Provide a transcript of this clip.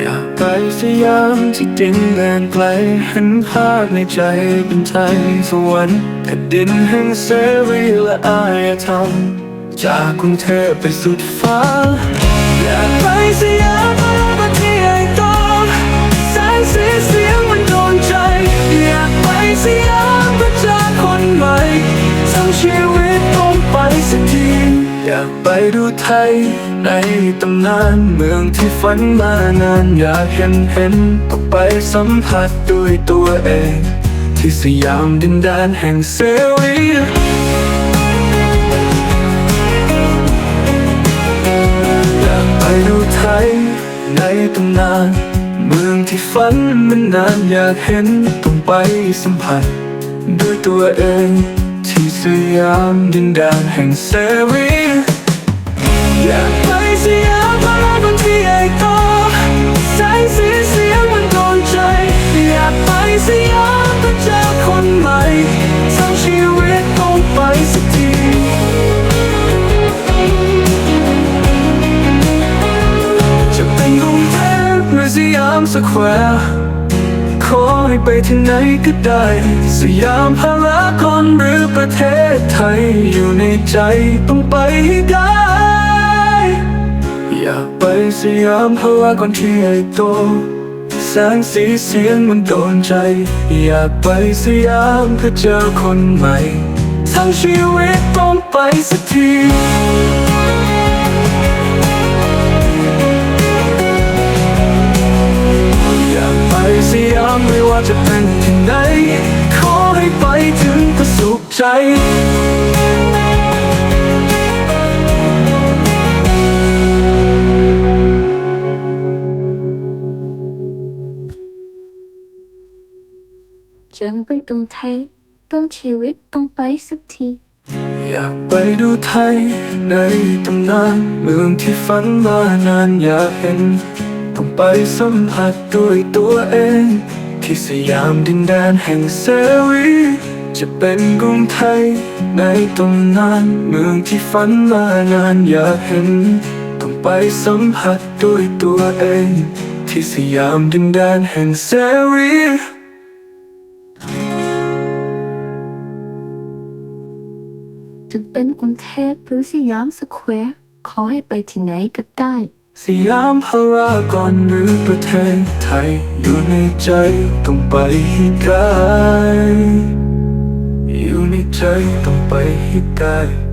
อยากไปสยามที่ดินแดนไกลเห็นภาพในใจเป็นไทยสวรรค์แผ่นดินแห่งเสรีและอารยธรรม จากกรุงเทพไปสุดฟ้า อยากไปสยามเมือประเทศใหญ่โตแสงสีเสียงมันโดนใจ อยากไปสยามเพื่อเจอคนใหม่ทั้งชีวิตต้องไปสักทีอยากไปดูไทย ในตำนานเมืองที่ฝันมานานอยากเห็นเห็นต้องไปสัมผัสด้วยตัวเอง ที่สยามดินแดนแห่งเสรีอยากไปดูไทยในตำนาน เมืองที่ฝันมันนานอยากเห็นต้องไปสัมผัส ด้วยตัวเอง ที่สยามดินแดนแห่งเสรีามสแควร์ขอให้ไปที่ไหนก็ได้ สยามพารากอนหรือประเทศไทย อยู่ในใจต้องไปให้ได้ อยากไปสยามพารากอนที่ใหญ่โตแสงสีเสียงมันโดนใจ อยากไปสยามเพื่อเจอคนใหม่ ทั้งชีวิตต้องไปสักที จะเป็นที่ไหนขอให้ไปถึงก็สุขใจฉันไปตรงไทยต้องชีวิตต้องไปสักที อยากไปดูไทยในตำนานเมืองที่ฝันมานานอยากเห็น ต้องไปสัมผัสด้วยตัวเอง ที่สยามดินแดนแห่งเสรี จะเป็นกรุงไทย ในตำนานเมืองที่ฝันมานานอยากเห็น ต้องไปสัมผัสด้วยตัวเอง ที่สยามดินแดนแห่งเสรีจะเป็นกรุงเทพหรือสยามสแควร์ขอให้ไปที่ไหนก็ได้ สยามพารากอนหรือประเทศไทย อยู่ในใจต้องไปให้ได้อยู่ในใจต้องไปให้ได้